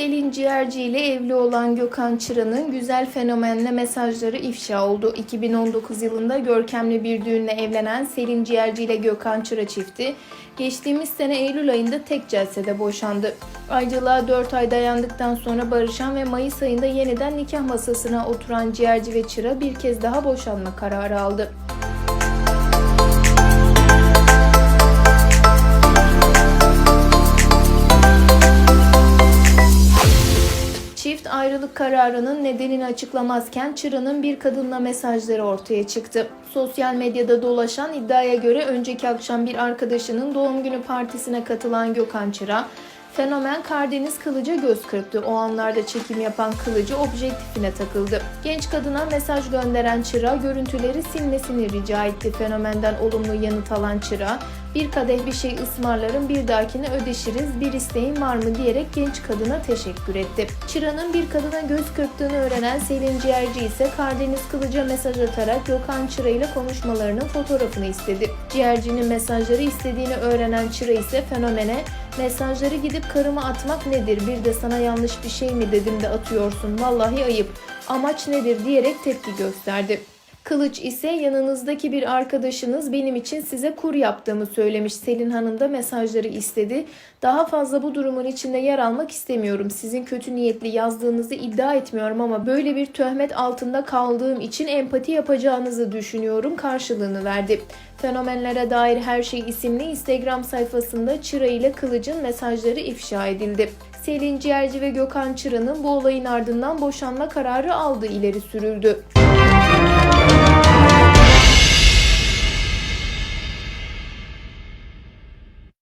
Selin Ciğerci ile evli olan Gökhan Çıra'nın güzel fenomenle mesajları ifşa oldu. 2019 yılında görkemli bir düğünle evlenen Selin Ciğerci ile Gökhan Çıra çifti geçtiğimiz sene Eylül ayında tek celsede boşandı. Ayrılığa 4 ay dayandıktan sonra barışan ve Mayıs ayında yeniden nikah masasına oturan Ciğerci ve Çıra bir kez daha boşanma kararı aldı. Çift ayrılık kararının nedenini açıklamazken Çıra'nın bir kadınla mesajları ortaya çıktı. Sosyal medyada dolaşan iddiaya göre önceki akşam bir arkadaşının doğum günü partisine katılan Gökhan Çıra, fenomen Kardeniz Kılıç'a göz kırptı. O anlarda çekim yapan Kılıcı objektifine takıldı. Genç kadına mesaj gönderen Çıra görüntüleri silmesini rica etti. Fenomenden olumlu yanıt alan Çıra, bir kadeh bir şey ısmarlarım bir dahakine ödeşiriz bir isteğin var mı diyerek genç kadına teşekkür etti. Çıra'nın bir kadına göz kırptığını öğrenen Selin Ciğerci ise Kardeniz Kılıç'a mesaj atarak Gökhan Çıra ile konuşmalarının fotoğrafını istedi. Ciğerci'nin mesajları istediğini öğrenen Çıra ise fenomene mesajları gidip karıma atmak nedir? Bir de sana yanlış bir şey mi dedim de atıyorsun? Vallahi ayıp. Amaç nedir? diyerek tepki gösterdi. Kılıç ise yanınızdaki bir arkadaşınız benim için size kur yaptığımı söylemiş. Selin Hanım da mesajları istedi. Daha fazla bu durumun içinde yer almak istemiyorum. Sizin kötü niyetli yazdığınızı iddia etmiyorum ama böyle bir töhmet altında kaldığım için empati yapacağınızı düşünüyorum karşılığını verdi. Fenomenlere dair her şey isimli Instagram sayfasında Çıra ile Kılıç'ın mesajları ifşa edildi. Selin Ciğerci ve Gökhan Çıra'nın bu olayın ardından boşanma kararı aldığı ileri sürüldü.